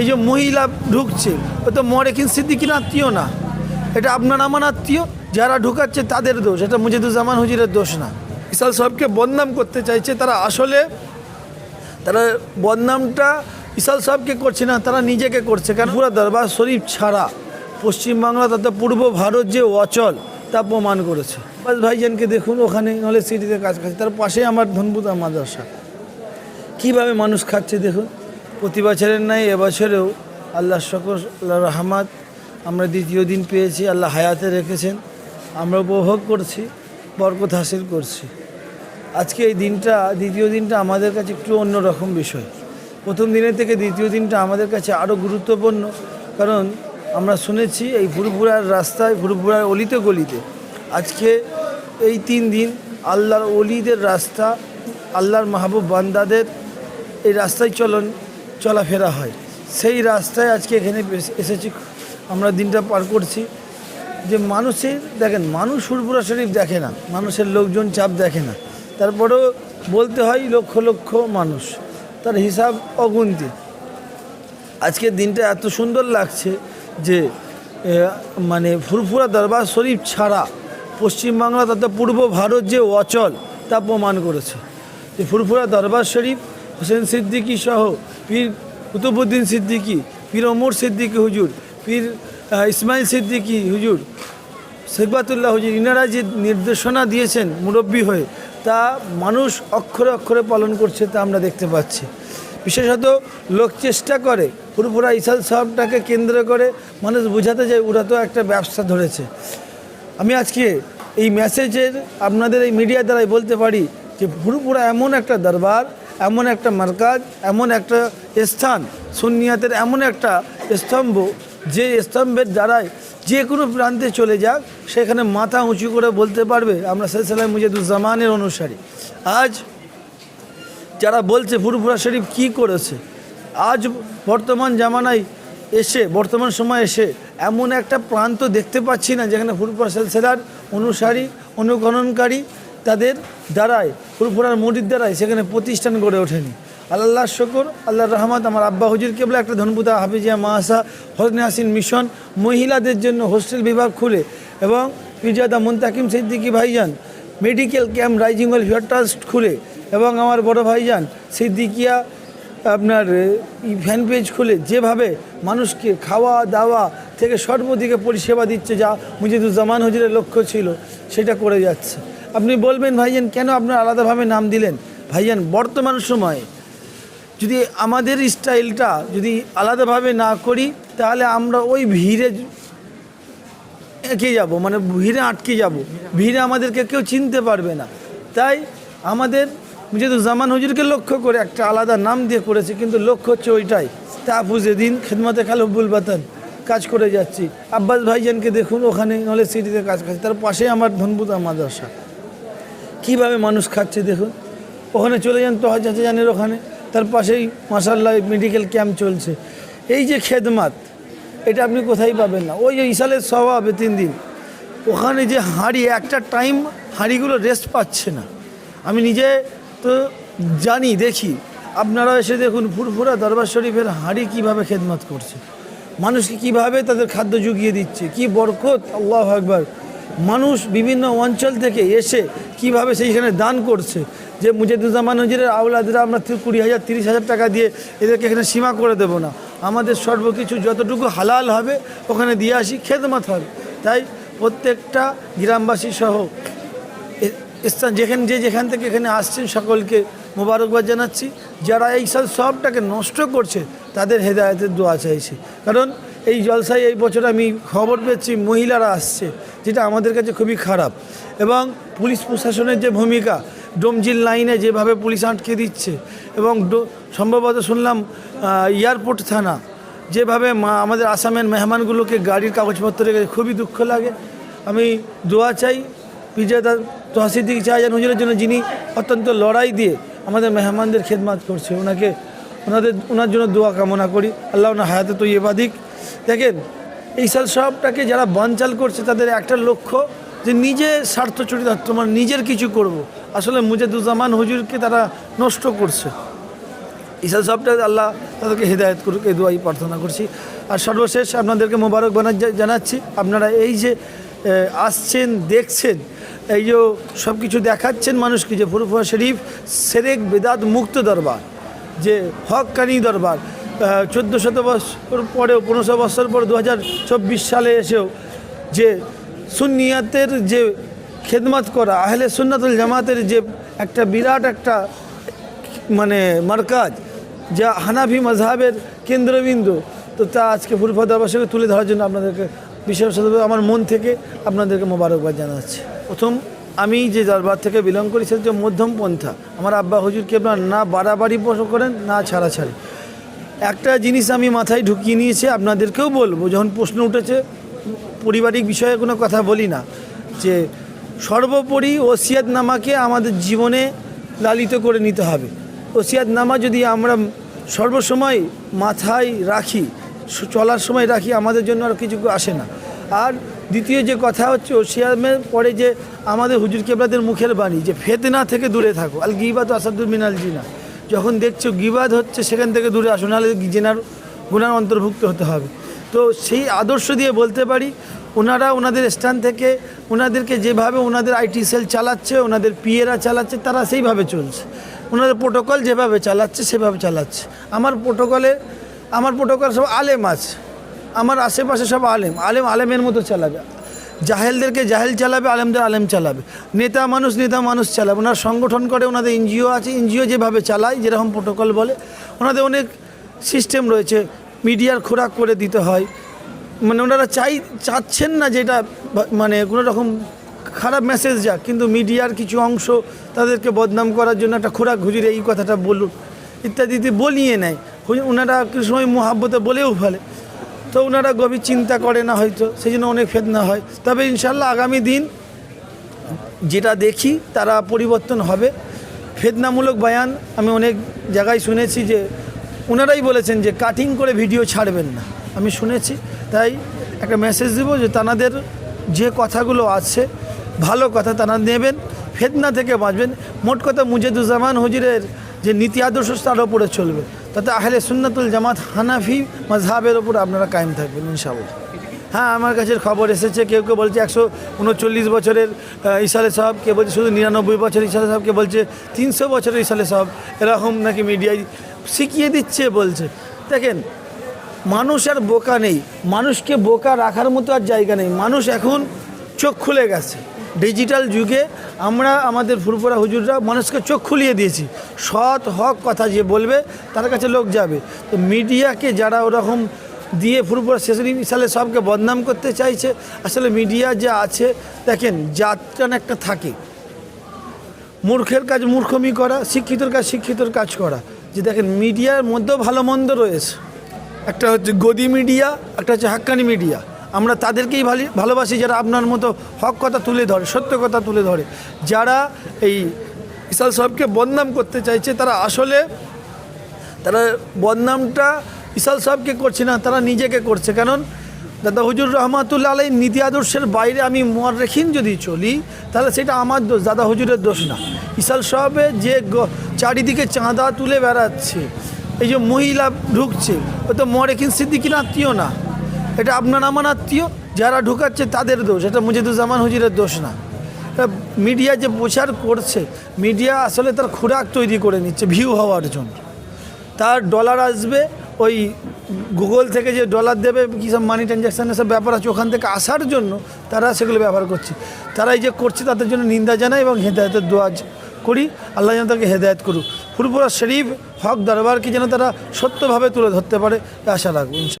এই যে মহিলা ঢুকছে, ও তো মরেকিন সিদ্দিকির আত্মীয় না। এটা আপনার আমার আত্মীয়, যারা ঢুকাচ্ছে তাদের দোষ, এটা মুজিদুজ্জামান হুজিরের দোষ না। ইসাল সাহেবকে বদনাম করতে চাইছে, তারা আসলে তারা বদনামটা ইসাল সাহেবকে করছে না, তারা নিজেকে করছে, কারণ পুরো দরবার শরীফ ছাড়া পশ্চিমবাংলা তথা পূর্ব ভারত যে অচল, তা প্রমাণ করেছে। বাস ভাইজানকে দেখুন ওখানে, নলেজ সিটিতে কাজ করছে, তার পাশে আমার ধনপুতা মাদ্রাসা। কীভাবে মানুষ খাচ্ছে দেখুন। প্রতি বছরের নাই এবছরেও আল্লাহ শকর আল্লাহ রহমাত, আমরা দ্বিতীয় দিন পেয়েছি, আল্লাহ হায়াতে রেখেছেন। আমরা উপভোগ করছি, বরকত হাসিল করছি। আজকে এই দিনটা, দ্বিতীয় দিনটা আমাদের কাছে একটু অন্যরকম বিষয়। প্রথম দিনের থেকে দ্বিতীয় দিনটা আমাদের কাছে আরও গুরুত্বপূর্ণ, কারণ আমরা শুনেছি এই ফুরফুরার রাস্তায় ফুরফুরার অলিতে গলিতে আজকে এই তিন দিন আল্লাহর অলিদের রাস্তা, আল্লাহর মাহবুব বান্দাদের এই রাস্তায় চলন চলাফেরা হয়। সেই রাস্তায় আজকে এখানে এসে- এসেছি। আমরা দিনটা পার করছি। যে মানুষের দেখেন, মানুষ সুরপুরা শরীফ দেখে না। মানুষের লোকজন চাপ দেখে না। তারপরেও বলতে হয়, লক্ষ লক্ষ মানুষ। তার হিসাব অগুন্তি। আজকের দিনটা এত সুন্দর লাগছে যে মানে ফুরফুরা দরবার শরীফ ছাড়া পশ্চিমবাংলা তথা পূর্ব ভারত যে অচল, তা প্রমাণ করেছে। যে ফুরফুরা দরবার শরীফ হোসেন সিদ্দিকী সহ পীর কুতুবুদ্দিন সিদ্দিকী, পীর ওমর সিদ্দিকী হুজুর, পীর ইসমাইল সিদ্দিকী হুজুর শেখবাতুল্লাহ হুজুর, ইনারা যে নির্দেশনা দিয়েছেন মুরব্বী হয়ে, তা মানুষ অক্ষরে অক্ষরে পালন করছে তা আমরা দেখতে পাচ্ছি। বিশেষত লোক চেষ্টা করে, পুরোপুরা ইসাল সাহেবটাকে কেন্দ্র করে মানুষ বোঝাতে যায়, ওরা তো একটা ব্যবসা ধরেছে। আমি আজকে এই মেসেজের আপনাদের এই মিডিয়া দ্বারাই বলতে পারি যে পুরোপুরা এমন একটা দরবার এমন একটা মার্কাজ, এমন একটা স্থান, সুন্নিয়াতের এমন একটা স্তম্ভ, যে স্তম্ভের দ্বারাই যে কোনো প্রান্তে চলে যাক, সেখানে মাথা উঁচু করে বলতে পারবে, আমরা সেলসালাম মুজিদুজ্জামানের অনুসারী। আজ যারা বলছে ফুরফুরা শরীফ কি করেছে, আজ বর্তমান জামানায় এসে, বর্তমান সময় এসে এমন একটা প্রান্ত দেখতে পাচ্ছি না, যেখানে ফুরফুরা সেলসেলার অনুসারী অনুকরণকারী তাদের দ্বারাই ফুরফুরার মুড়ির দ্বারাই সেখানে প্রতিষ্ঠান গড়ে ওঠেনি। আল্লাহ শকর আল্লাহ রহমত, আমার আব্বা হুজুর কেবলা একটা ধনপুতা হাফিজিয়া মাহাসা হজনে হাসিন মিশন, মহিলাদের জন্য হোস্টেল বিভাগ খুলে এবং পিরজাদা মুন্তাকিম সিদ্দিকী ভাইজান, medical camp rising welfare trust খুলে এবং আমার বড় ভাইজান সিদ্দিকিয়া আপনার ফ্যান পেজ খুলে যেভাবে মানুষকে খাওয়া দাওয়া থেকে সর্বদিকে পরিষেবা দিচ্ছে যা মুজিদুজ্জামান হজিরের লক্ষ্য ছিল, সেটা করে যাচ্ছে। আপনি বলবেন, ভাইজান, কেন আপনার আলাদাভাবে নাম দিলেন? ভাইজান, বর্তমান সময়ে যদি আমাদের স্টাইলটা যদি আলাদাভাবে না করি, তাহলে আমরা ওই ভিড়ে এঁকে যাব মানে ভিড়ে আটকে যাব। ভিড়ে আমাদেরকে কেউ চিনতে পারবে না। তাই আমাদের যেহেতু জামান হুজুরকে লক্ষ্য করে একটা আলাদা নাম দিয়ে করেছে, কিন্তু লক্ষ্য হচ্ছে ওইটাই। তাহফুজে দিন খেদমতে খালব্বুল বাতান কাজ করে যাচ্ছি। আব্বাস ভাইজানকে দেখুন ওখানে, নলেজ সিটিতে কাজ করছে। তার পাশে আমার ধনপুতা মাদ্রাসা। কীভাবে মানুষ খাচ্ছে দেখুন। ওখানে চলে যান তোহা চাচা জানের ওখানে। তার পাশেই মাসাল্লাহ মেডিকেল ক্যাম্প চলছে। এই যে খেদমাত, এটা আপনি কোথায় পাবেন না? ওই যে ইসালের স্বভাবে তিন দিন। ওখানে যে হাঁড়ি, একটা টাইম হাঁড়িগুলো রেস্ট পাচ্ছে না। আমি নিজে তো জানি, দেখি। আপনারা এসে দেখুন ফুরফুরা দরবার শরীফের হাঁড়ি কীভাবে খেদমত করছে। মানুষকে কীভাবে তাদের খাদ্য জুগিয়ে দিচ্ছে, কি বরকত, আল্লাহ আকবার। মানুষ বিভিন্ন অঞ্চল থেকে এসে কীভাবে সেইখানে দান করছে? যে মুজিদুজ্জামান নজিরের আউলাদরা আমরা কুড়ি হাজার, তিরিশ হাজার টাকা দিয়ে এদেরকে এখানে সীমা করে দেব না। আমাদের সর্বকিছু যতটুকু হালাল হবে, ওখানে দিয়ে আসি, খেদমত হবে। তাই প্রত্যেকটা গ্রামবাসী সহ স্থান যেখানে যে যেখান থেকে এখানে আসছেন সকলকে মোবারকবাদ জানাচ্ছি। যারা এই সব সবটাকে নষ্ট করছে, তাদের হেদায়তের দোয়া চাইছি। কারণ এই জলসায় এই বছর আমি খবর পেয়েছি, মহিলারা আসছে, যেটা আমাদের কাছে খুবই খারাপ। এবং পুলিশ প্রশাসনের যে ভূমিকা, ডোমজিল লাইনে যেভাবে পুলিশ আটকে দিচ্ছে, এবং সম্ভবত শুনলাম এয়ারপোর্ট থানা, যেভাবে আমাদের আসামের মেহমানগুলোকে গাড়ির কাগজপত্র রেখে খুবই দুঃখ লাগে। আমি দোয়া চাই পিজাদা তহসিদ্দিক শাহজাহান হুজুরের জন্য যিনি অত্যন্ত লড়াই দিয়ে আমাদের মেহমানদের খেদমাত করছে, ওনাকে, ওনাদের, ওনার জন্য দোয়া কামনা করি। আল্লাহ ওনার হায়াতে তো ইয়েবাদিক দেখেন এই সাল সবটাকে যারা বানচাল করছে, তাদের একটা লক্ষ্য যে নিজে স্বার্থ চরিতার্থ মানে নিজের কিছু করব। আসলে মুজাদুজ্জামান হুজুরকে তারা নষ্ট করছে ইসাল সবটা আল্লাহ তাদেরকে হেদায়ত করুক, এই দোয়াই প্রার্থনা করছি আর সর্বশেষ আপনাদেরকে মোবারক জানাচ্ছি, আপনারা এই যে আসছেন, দেখছেন, এই যে সব কিছু দেখাচ্ছেন মানুষকে, যে ফুরফুয়া শরীফ, সেরেক, বেদাত, মুক্ত দরবার, যে হকানি দরবার চোদ্দ শত বছর পরেও পনেরোশো বছর পর দু সালে এসেও যে সুন্নিয়াতের যে খেদমত করা, আহলে সুন্নাতুল জামাতের যে একটা বিরাট একটা মানে মার্কাজ, যা হানাফি মজহাবের কেন্দ্রবিন্দু, তো তা আজকে ফুরফা দরবাসকে তুলে ধরার জন্য আপনাদেরকে বিশেষভাবে আমার মন থেকে আপনাদেরকে মোবারকবাদ জানাচ্ছি। প্রথম, আমি যে দরবার থেকে বিলং করি সেটা হচ্ছে মধ্যম পন্থা। আমার আব্বা হুজুর কেবলা না বাড়াবাড়ি পোষণ করেন, না ছাড়াছাড়ি। একটা জিনিস আমি মাথায় ঢুকিয়ে নিয়েছি, আপনাদেরকেও বলব। যখন প্রশ্ন উঠেছে, পারিবারিক বিষয়ে কোনো কথা বলি না, যে সর্বোপরি ওসিয়াতনামাকে আমাদের জীবনে লালিত করে নিতে হবে। ওসিয়াতনামা যদি আমরা সর্বসময় মাথায় রাখি, চলার সময় রাখি, আমাদের জন্য আর কিছু আসে না। আর দ্বিতীয় যে কথা হচ্ছে ওসিয়ামের পরে যে আমাদের হুজুর কেবলাদের মুখের বাণী, যে ফেতনা থেকে দূরে থাকো, আল গিবাদ আসাদুল মিনাল জিনা। যখন দেখছ গিবাদ হচ্ছে, সেখান থেকে দূরে আসো, নাহলে জেনার গুণার অন্তর্ভুক্ত হতে হবে। তো সেই আদর্শ দিয়ে বলতে পারি, ওনারা ওনাদের স্থান থেকে, ওনাদেরকে যেভাবে ওনাদের আইটি সেল চালাচ্ছে, ওনাদের পিএরা চালাচ্ছে, তারা সেইভাবে চলছে। ওনাদের প্রোটোকল যেভাবে চালাচ্ছে, সেভাবে চালাচ্ছে। আমার প্রোটোকলে, আমার প্রোটোকল সব আলেম আছে। আমার আশেপাশে সব আলেম। আলেম আলেমের মতো চালাবে। জাহেলদেরকে জাহেল চালাবে, আলেমদের আলেম চালাবে। নেতা মানুষ নেতা মানুষ চালাবে। ওনার সংগঠন করে, ওনাদের এনজিও আছে, এনজিও যেভাবে চালায়, যেরকম প্রোটোকল বলে, ওনাদের অনেক সিস্টেম রয়েছে, মিডিয়ার খোরাক করে দিতে হয়। মানে ওনারা চাই, চাচ্ছেন না যেটা মানে কোনো রকম খারাপ মেসেজ যাক, কিন্তু মিডিয়ার কিছু অংশ তাদেরকে বদনাম করার জন্য একটা খোরাক ঘুরিয়ে এই কথাটা বলুন ইত্যাদিতে বলিয়ে নেয়। ওনারা কিছু সময় মোহাব্বতে বলেও ফেলে। তো ওনারা গভীর চিন্তা করে না হয়তো সেই জন্য অনেক ফেদনা হয়। তবে ইনশাল্লাহ আগামী দিন যেটা দেখি তারা পরিবর্তন হবে। ফেদনামূলক বয়ান আমি অনেক জায়গায় শুনেছি যে ওনারাই বলেছেন যে কাটিং করে ভিডিও ছাড়বেন না। আমি শুনেছি, তাই একটা মেসেজ দেবো যে তানাদের যে কথাগুলো আছে, ভালো কথা তারা নেবেন ফেদনা থেকে বাঁচবেন। মোট কথা মুজিদুজ্জামান হুজুরের যে নীতি আদর্শ, তার ওপরে চলবে। তাতে আহলে সুন্নাতুল জামাত হানাফি মাজহাবের ওপর আপনারা কায়েম থাকবেন, ইনশাআল্লাহ। হ্যাঁ আমার কাছে খবর এসেছে, কেউ কেউ বলছে একশো উনচল্লিশ বছরের ইসালে সাহেব কেউ বলছে শুধু নিরানব্বই বছর ইসালে সাহেব কে বলছে তিনশো বছরের ইসালে সাহেব এরকম নাকি মিডিয়ায় শিখিয়ে দিচ্ছে বলছে। দেখেন, মানুষ আর বোকা নেই, মানুষকে বোকা রাখার মতো আর জায়গা নেই। মানুষ এখন চোখ খুলে গেছে। ডিজিটাল যুগে আমরা আমাদের ফুরফুরা হুজুররা মানুষকে চোখ খুলিয়ে দিয়েছি। সৎ হক কথা যে বলবে, তার কাছে লোক যাবে। তো মিডিয়াকে যারা ওরকম দিয়ে ফুরফুরা শেষরি সালে সবকে বদনাম করতে চাইছে, আসলে মিডিয়া যে আছে, দেখেন, জাতটান একটা থাকে। মূর্খের কাজ মূর্খমি করা, শিক্ষিতর কাজ শিক্ষিতর কাজ করা। যে দেখেন, মিডিয়ার মধ্যেও ভালো মন্দ রয়েছে। একটা হচ্ছে গদি মিডিয়া, একটা হচ্ছে হাক্কানি মিডিয়া। আমরা তাদেরকেই ভালো ভালোবাসি যারা আপনার মতো হক কথা তুলে ধরে, সত্য কথা তুলে ধরে। যারা এই ইসাল সাহেবকে বদনাম করতে চাইছে, তারা আসলে তারা বদনামটা ইসাল সাহেবকে করছে না, তারা নিজেকে করছে। কারণ দাদা হুজুর রহমাতুল্লাহ আলাই নীতি আদর্শের বাইরে আমি মর রেখিন যদি চলি, তাহলে সেটা আমার দোষ, দাদা হুজুরের দোষ না। ইসাল সাহেবের যে চারিদিকে চাঁদা তুলে বেড়াচ্ছে, এই যে মহিলা ঢুকছে, ও তো মরেখিন সিদ্দিকির আত্মীয় না। এটা আপনার আমার আত্মীয়, যারা ঢুকাচ্ছে তাদের দোষ, এটা মুজিদুজ্জামান হুজিরের দোষ না। মিডিয়া যে প্রচার করছে, মিডিয়া আসলে তার খোরাক তৈরি করে নিচ্ছে ভিউ হওয়ার জন্য। তার ডলার আসবে, ওই গুগল থেকে যে ডলার দেবে, কী সব মানি ট্রানজ্যাকশানের সব ব্যাপার আছে, ওখান থেকে আসার জন্য তারা সেগুলো ব্যবহার করছে। তারা এই যে করছে তাদের জন্য নিন্দা জানায় এবং হেদায়তের দোয়াজ করি। আল্লাহ যেন তাকে হেদায়ত করুক। ফুরপুরা শরীফ, হক দরবারকে যেন তারা সত্যভাবে তুলে ধরতে পারে, আশা ইনশাআল্লাহ।